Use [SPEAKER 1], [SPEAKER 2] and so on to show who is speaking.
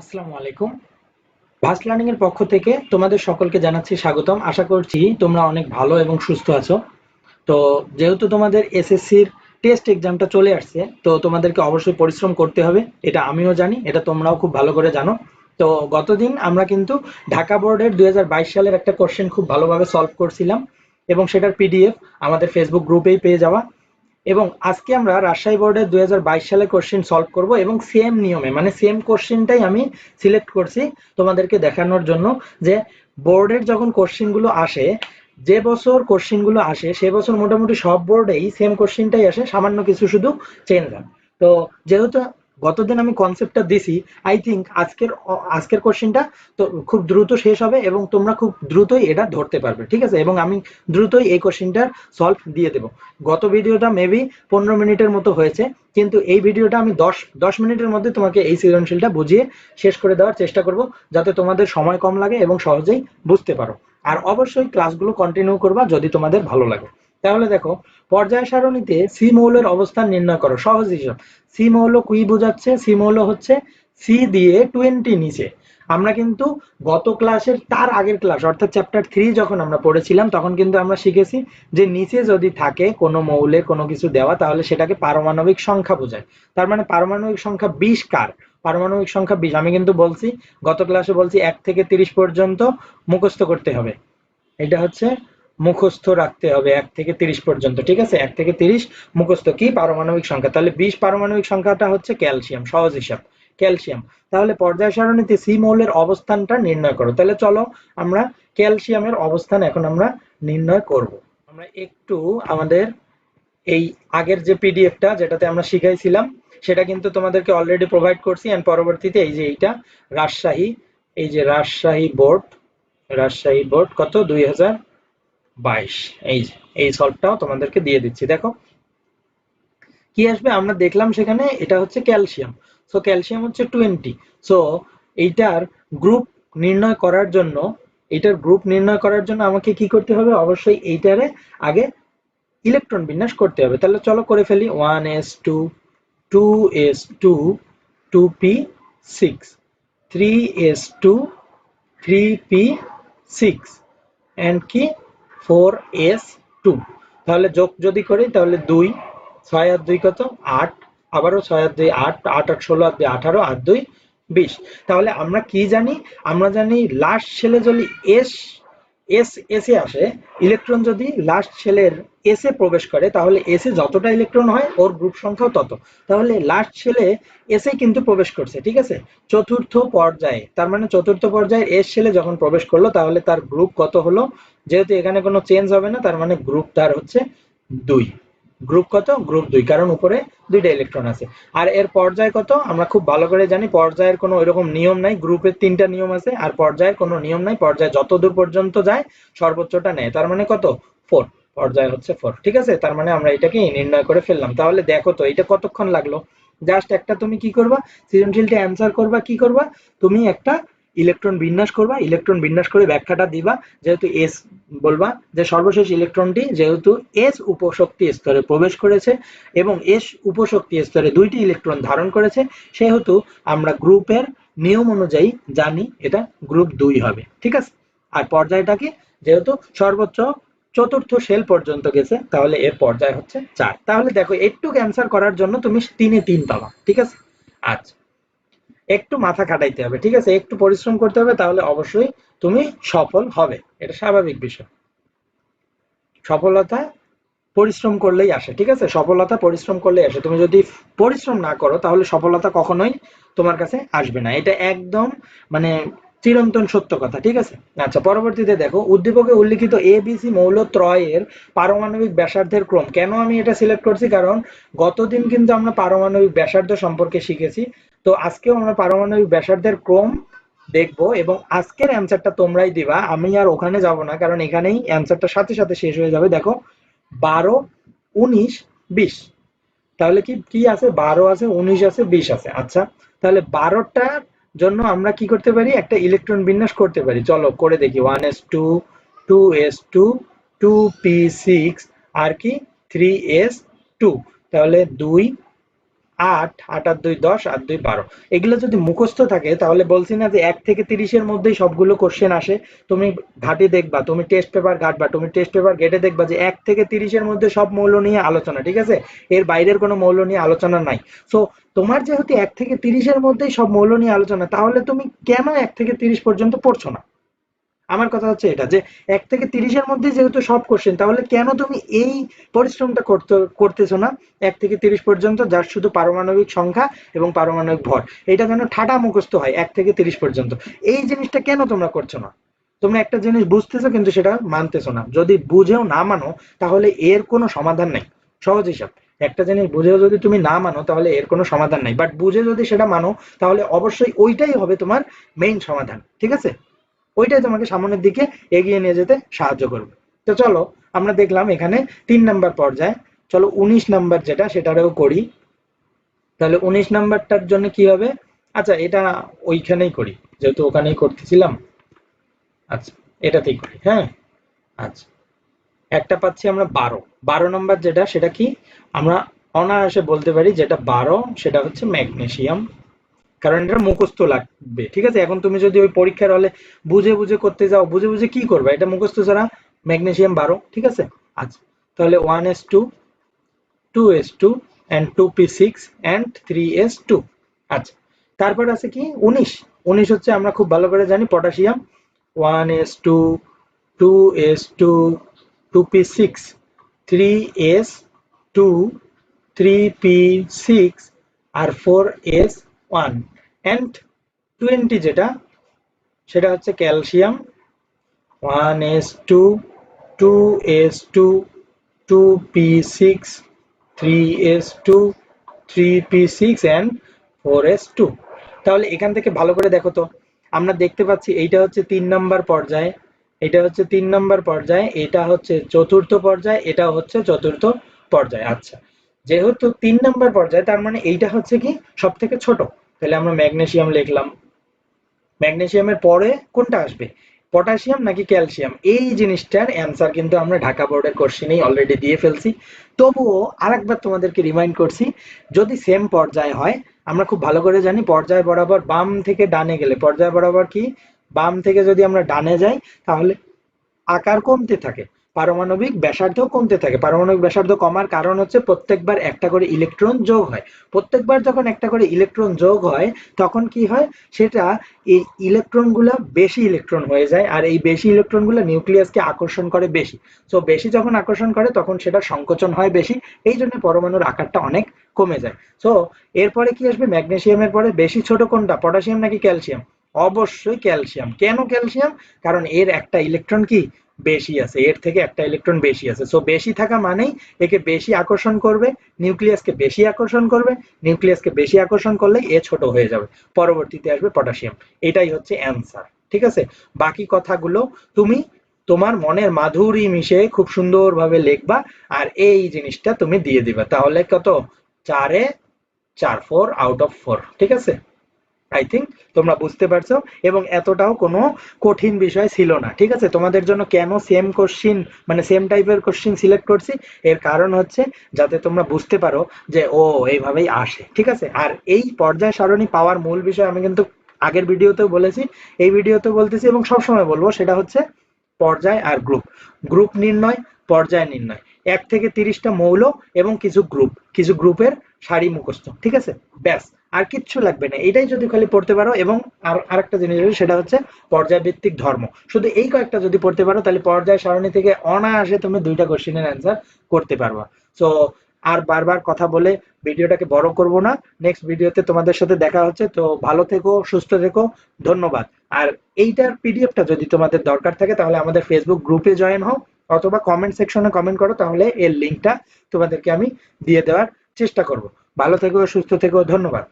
[SPEAKER 1] আসসালামু আলাইকুম। Vast learning এর পক্ষ থেকে তোমাদের সকলকে জানাচ্ছি স্বাগতম। আশা করছি তোমরা অনেক ভালো এবং সুস্থ আছো। তো যেহেতু তোমাদের এসএসসির টেস্ট এক্সামটা চলে আসছে, তো তোমাদেরকে অবশ্যই পরিশ্রম করতে হবে। এটা আমিও জানি, এটা তোমরাও খুব ভালো করে জানো। তো গতদিন আমরা কিন্তু ঢাকা বোর্ডের দুই হাজার বাইশ সালের একটা কোশ্চেন খুব ভালোভাবে সলভ করছিলাম এবং সেটার পিডিএফ আমাদের ফেসবুক গ্রুপেই পেয়ে যাওয়া। এবং আজকে আমরা রাজশাহী বোর্ডের দুই হাজার বাইশ সালে কোশ্চেন সলভ করব এবং সেম নিয়মে মানে সেম কোশ্চেনটাই আমি সিলেক্ট করছি তোমাদেরকে দেখানোর জন্য যে বোর্ডের যখন কোশ্চেনগুলো আসে, যে বছর কোশ্চেনগুলো আসে, সে বছর মোটামুটি সব বোর্ডেই সেম কোশ্চেনটাই আসে, সামান্য কিছু শুধু চেঞ্জ হয়। তো যেহেতু গতদিন আমি কনসেপ্টটা দিছি আই থিঙ্ক আজকের আজকের কোশ্চেনটা তো খুব দ্রুত শেষ হবে এবং তোমরা খুব দ্রুতই এটা ধরতে পারবে, ঠিক আছে? এবং আমি দ্রুতই এই কোশ্চেনটার সলভ দিয়ে দেবো। গত ভিডিওটা মেবি পনেরো মিনিটের মতো হয়েছে, কিন্তু এই ভিডিওটা আমি দশ দশ মিনিটের মধ্যে তোমাকে এই সৃজনশীলটা বুঝিয়ে শেষ করে দেওয়ার চেষ্টা করব, যাতে তোমাদের সময় কম লাগে এবং সহজেই বুঝতে পারো। আর অবশ্যই ক্লাসগুলো কন্টিনিউ করবা যদি তোমাদের ভালো লাগে। তাহলে দেখো, পর্যায় সারণীতে সি মৌলের অবস্থান নির্ণয় করো, সহজ হিসাব সি মৌল কুই বোঝাচ্ছে সি মৌল হচ্ছে সি দিয়ে টোয়েন্টি নিচে। আমরা কিন্তু গত ক্লাসের, তার আগের ক্লাস, অর্থাৎ চ্যাপ্টার থ্রি যখন আমরা পড়েছিলাম, তখন কিন্তু আমরা শিখেছি যে নিচে যদি থাকে কোনো মৌলে কোনো কিছু দেওয়া, তাহলে সেটাকে পারমাণবিক সংখ্যা বোঝায়। তার মানে পারমাণবিক সংখ্যা বিশ কার? পারমাণবিক সংখ্যা বিশ। আমি কিন্তু বলছি, গত ক্লাসে বলছি এক থেকে তিরিশ পর্যন্ত মুখস্থ করতে হবে। এটা হচ্ছে মুখস্থ রাখতে হবে এক থেকে তিরিশ পর্যন্ত, ঠিক আছে? এক থেকে তিরিশ মুখস্থ কি? পারমাণবিক সংখ্যা। তাহলে বিশ পারমাণবিক সংখ্যাটা হচ্ছে ক্যালসিয়াম, সহজ হিসাব, ক্যালসিয়াম। তাহলে পর্যায় সারণীতে সি মৌলের অবস্থানটা নির্ণয় করো। তাহলে চলো আমরা ক্যালসিয়ামের অবস্থান এখন আমরা নির্ণয় করব। আমরা একটু আমাদের এই আগের যে পিডিএফটা যেটাতে আমরা শিখাইছিলাম, সেটা কিন্তু তোমাদেরকে অলরেডি প্রোভাইড করছি এন্ড পরবর্তীতে এই যে এইটা, রাজশাহী, এই যে রাজশাহী বোর্ড রাজশাহী বোর্ড কত? দুই হাজার বাইশ। এই এই সলভটাও তোমাদেরকে দিয়ে দিচ্ছি। দেখো, কি আসবে? আমরা দেখলাম সেখানে এটা হচ্ছে ক্যালসিয়াম সো ক্যালসিয়াম হচ্ছে টোয়েন্টি সো এইটার গ্রুপ নির্ণয় করার জন্য, এইটার গ্রুপ নির্ণয় করার জন্য আমাকে কি করতে হবে? অবশ্যই এইটারে আগে ইলেকট্রন বিন্যাস করতে হবে। তাহলে চলো করে ফেলি। One S two two S two two P six three S two three P six and কি? ফোর এস টু তাহলে যোগ যদি করি, তাহলে দুই, ছয় আর দুই কত? আট। আবারও ছয় আর দুই, আট আট আট, ষোলো আর দুই, আঠারো আর দুই, বিশ। তাহলে আমরা কি জানি? আমরা জানি লাস্ট সেলে যদি এস এস এসে আসে ইলেকট্রন যদি লাস্ট ছেলের এসে প্রবেশ করে, তাহলে এসে যতটা ইলেকট্রন হয়, ওর গ্রুপ সংখ্যাও তত। তাহলে লাস্ট ছেলে এসে কিন্তু প্রবেশ করছে, ঠিক আছে? চতুর্থ পর্যায়ে, তার মানে চতুর্থ পর্যায়ে এস ছেলে যখন প্রবেশ করল, তাহলে তার গ্রুপ কত হলো? যেহেতু এখানে কোনো চেঞ্জ হবে না, তার মানে গ্রুপ তার হচ্ছে দুই। গ্রুপ কত? গ্রুপ দুই। কারণ উপরে দুইটা ইলেকট্রন আছে। আর এর পর্যায় কত? আমরা খুব ভালো করে জানি, পর্যায়ের কোনো এরকম নিয়ম নাই। গ্রুপের তিনটা নিয়ম আছে, আর পর্যায়ের কোনো নিয়ম নাই। পর্যায় যত দূর পর্যন্ত যায়, সর্বোচ্চটা নেয়। তার মানে কত? ফোর পর্যায় হচ্ছে ফোর ঠিক আছে? তার মানে আমরা এটাকে নির্ণয় করে ফেললাম। তাহলে দেখো তো এটা কতক্ষণ লাগল? জাস্ট একটা তুমি কি করবা? সৃজনশীলটা অ্যান্সার করবা, কি করবা? তুমি একটা ইলেকট্রন বিন্যাস করবা, ইলেকট্রন বিন্যাস করে ব্যাখ্যাটা দিবা, যেহেতু এস বলবা, যে সর্বশেষ ইলেকট্রনটি যেহেতু এস উপশক্তি স্তরে প্রবেশ করেছে এবং এস উপশক্তি স্তরে দুইটি ইলেকট্রন ধারণ করেছে, সেহেতু আমরা গ্রুপের নিয়ম অনুযায়ী জানি এটা গ্রুপ দুই হবে, ঠিক আছে? আর পর্যায়টা কি? যেহেতু সর্বোচ্চ চতুর্থ সেল পর্যন্ত গেছে, তাহলে এর পর্যায় হচ্ছে চার। তাহলে দেখো, একটু ক্যান্সার করার জন্য তুমি তিনে তিন পাবা, ঠিক আছে? আচ্ছা। একটু মাথা খাটাইতে হবে, ঠিক আছে? একটু পরিশ্রম করতে হবে, তাহলে অবশ্যই তুমি সফল হবে। এটা স্বাভাবিক বিষয়। সফলতা পরিশ্রম করলেই আসে, ঠিক আছে? সফলতা পরিশ্রম করলেই আসে। তুমি যদি পরিশ্রম না করো, তাহলে সফলতা কখনোই তোমার কাছে আসবে না। এটা একদম মানে চিরন্তন সত্য কথা, ঠিক আছে? আচ্ছা পরবর্তীতে দেখো, উদ্দীপকে উল্লিখিত এ বিসি মৌল ত্রয়ের পারমাণবিক ব্যাসার্ধের ক্রম। কেন আমি এটা সিলেক্ট করছি? কারণ গতদিন কিন্তু আমরা পারমাণবিক ব্যাসার্ধ সম্পর্কে শিখেছি। তো আজকেও আমরা পারমাণবিক ব্যাসার্ধের ক্রম দেখব এবং আজকের অ্যান্সারটা তোমরাই দিবা। আমি আর ওখানে যাব না, কারণ এখানেই অ্যান্সারটা সাথে সাথে শেষ হয়ে যাবে। দেখো, বারো, উনিশ, বিশ। তাহলে কি কি আছে? বারো আছে, উনিশ আছে, বিশ আছে। আচ্ছা তাহলে বারোটার জন্য আমরা কি করতে পারি? একটা ইলেকট্রন বিন্যাস করতে পারি। চলো, করে দেখি। One S two two S two two P six আর কি? থ্রি এস টু তাহলে দুই আট আট আর দুই দশ আর দুই বারো। এগুলো যদি মুখস্থ থাকে, তাহলে বলছি না যে এক থেকে তিরিশের মধ্যেই সবগুলো কোশ্চেন আসে। তুমি ঘাটি দেখবা, তুমি টেস্ট পেপার ঘাটবা, তুমি টেস্ট পেপার ঘেটে দেখবা যে এক থেকে তিরিশের মধ্যে সব মৌল নিয়ে আলোচনা, ঠিক আছে? এর বাইরের কোনো মৌল নিয়ে আলোচনা নাই। সো তোমার যেহেতু এক থেকে তিরিশের মধ্যেই সব মৌল নিয়ে আলোচনা, তাহলে তুমি কেন এক থেকে তিরিশ পর্যন্ত পড়ছো না? আমার কথা হচ্ছে এটা যে এক থেকে তিরিশের মধ্যে যেহেতু সব কোশ্চেন তাহলে কেন তুমি এই পরিশ্রমটা করতে, করতেছো না? এক থেকে তিরিশ পর্যন্ত যার শুধু পারমাণবিক সংখ্যা এবং পারমাণবিক ভর। এটা যেন ঠাটা মুখস্থ হয় এক থেকে তিরিশ পর্যন্ত। এই জিনিসটা কেন তোমরা করছ না? তোমরা একটা জিনিস বুঝতেছো কিন্তু সেটা মানতেছো না। যদি বুঝেও না মানো, তাহলে এর কোনো সমাধান নেই। সহজ হিসাব। একটা জিনিস বুঝেও যদি তুমি না মানো, তাহলে এর কোনো সমাধান নাই। বাট বুঝে যদি সেটা মানো, তাহলে অবশ্যই ওইটাই হবে তোমার মেইন সমাধান। ঠিক আছে? ওইটাই তোমাকে সামনের দিকে এগিয়ে নিয়ে যেতে সাহায্য করবে। তো চলো, আমরা দেখলাম এখানে তিন নাম্বার পর্যায়ে। চলো উনিশ নাম্বার যেটা, সেটারও করি। তাহলে উনিশ নাম্বারটার জন্য কি হবে? আচ্ছা এটা ওইখানেই করি, যেহেতু ওখানেই করতেছিলাম। আচ্ছা এটাতেই করি হ্যাঁ? আচ্ছা একটা পাচ্ছি আমরা বারো। বারো নম্বর যেটা, সেটা কি? আমরা অনায়াসে বলতে পারি যেটা বারো, সেটা হচ্ছে ম্যাগনেসিয়াম। কারণ এটা মুখস্থ লাগবে, ঠিক আছে? এখন তুমি যদি ওই পরীক্ষার হলে বুঝে বুঝে করতে যাও, বুঝে বুঝে কি করবে? এটা মুখস্থ ছাড়া ম্যাগনেসিয়াম বারো, ঠিক আছে? আচ্ছা তাহলে one S two two S two and two P six and three S two আচ্ছা। তারপর আছে কি? উনিশ। উনিশ হচ্ছে আমরা খুব ভালো করে জানি potassium one S two two S two two P six three S two three P six R four S one and twenty যেটা, সেটা হচ্ছে calcium one S two two S two two P six three S two three P six and four S two তাহলে এখান থেকে ভালো করে দেখো তো, আমরা দেখতে পাচ্ছি এইটা হচ্ছে তিন নাম্বার পর্যায়ে, এটা হচ্ছে তিন নাম্বার পর্যায়ে, এটা হচ্ছে চতুর্থ পর্যায়ে, এটা হচ্ছে চতুর্থ পর্যায়ে। আচ্ছা যেহেতু তিন নাম্বার পর্যায়ে, তার মানে এইটা হচ্ছে কি সব থেকে ছোট। তাহলে আমরা ম্যাগনেসিয়াম লিখলাম। ম্যাগনেসিয়ামের পরে কোনটা আসবে? পটাশিয়াম নাকি ক্যালসিয়াম? এই জিনিসটার অ্যান্সার কিন্তু আমরা ঢাকা বোর্ডের কোশ্চেনেই অলরেডি দিয়ে ফেলছি। তবুও আরেকবার তোমাদেরকে রিমাইন্ড করছি, যদি সেম পর্যায়ে হয়, আমরা খুব ভালো করে জানি পর্যায় বরাবর বাম থেকে ডানে গেলে, পর্যায় বরাবর কি? বাম থেকে যদি আমরা ডানে যাই, তাহলে আকার কমতে থাকে। পারমাণবিক ব্যাসার্ধ কমতে থাকে। পারমাণবিক ব্যাসার্ধ কমার কারণ হচ্ছে প্রত্যেকবার একটা করে ইলেকট্রন যোগ হয়। প্রত্যেকবার যখন একটা করে ইলেকট্রন যোগ হয়, তখন কি হয়? সেটা এই ইলেকট্রনগুলো বেশি ইলেকট্রন হয়ে যায় আর এই বেশি ইলেকট্রনগুলো নিউক্লিয়াসকে আকর্ষণ করে বেশি। সো বেশি যখন আকর্ষণ করে, তখন সেটা সংকোচন হয় বেশি। এই জন্য পরমাণুর আকারটা অনেক কমে যায়। সো এরপরে কি আসবে? ম্যাগনেসিয়ামের পরে বেশি ছোট কোনটা? পটাশিয়াম নাকি ক্যালসিয়াম? অবশ্যই ক্যালসিয়াম। কেন ক্যালসিয়াম? কারণ এর একটা ইলেকট্রন কি? বেশি আছে, এর থেকে একটা ইলেকট্রন বেশি আছে। সো বেশি থাকা মানেই একে বেশি আকর্ষণ করবে নিউক্লিয়াসকে বেশি আকর্ষণ করবে নিউক্লিয়াসকে বেশি আকর্ষণ করলেই এ ছোট হয়ে যাবে। পরবর্তীতে আসবে পটাশিয়াম এটাই হচ্ছে অ্যান্সার ঠিক আছে? বাকি কথাগুলো তুমি তোমার মনের মাধুরী মিশে খুব সুন্দরভাবে লিখবা, আর এই জিনিসটা তুমি দিয়ে দিবা। তাহলে কত? চারে চার ফোর আউট অফ ফোর ঠিক আছে? আই থিঙ্ক তোমরা বুঝতে পারছ এবং এতটাও কোনো কঠিন বিষয় ছিল না, ঠিক আছে? তোমাদের জন্য কেন সেম কোশ্চিন মানে সেম টাইপের কোশ্চিন সিলেক্ট করছি? এর কারণ হচ্ছে যাতে তোমরা বুঝতে পারো যে, ও, এইভাবেই আসে, ঠিক আছে? আর এই পর্যায় সারণী পাওয়ার মূল বিষয় আমি কিন্তু আগের ভিডিওতেও বলেছি, এই ভিডিওতেও বলতেছি এবং সবসময় বলব, সেটা হচ্ছে পর্যায় আর গ্রুপ গ্রুপ নির্ণয়, পর্যায় নির্ণয়। এক থেকে তিরিশটা মৌল এবং কিছু গ্রুপ কিছু গ্রুপের সারি মুখস্থ, ঠিক আছে? ব্যাস। আর কিচ্ছু লাগবে না। এটাই যদি খালি পড়তে পারো এবং আর আরেকটা জিনিস সেটা হচ্ছে পর্যায়ভিত্তিক ধর্ম। শুধু এই কয়েকটা যদি পড়তে পারো, তাহলে পর্যায় সারণী থেকে অনায়াসে তুমি দুইটা কোশ্চেনের অ্যান্সার করতে পারবা। সো আর বারবার কথা বলে ভিডিওটাকে বড় করব না। নেক্সট ভিডিওতে তোমাদের সাথে দেখা হচ্ছে। তো ভালো থেকো, সুস্থ থেকো। ধন্যবাদ। আর এইটার পিডিএফটা যদি তোমাদের দরকার থাকে, তাহলে আমাদের ফেসবুক গ্রুপে জয়েন হও, অথবা কমেন্ট সেকশনে কমেন্ট করো, তাহলে এর লিঙ্কটা তোমাদেরকে আমি দিয়ে দেওয়ার চেষ্টা করব। ভালো থেকো, সুস্থ থেকো, ধন্যবাদ।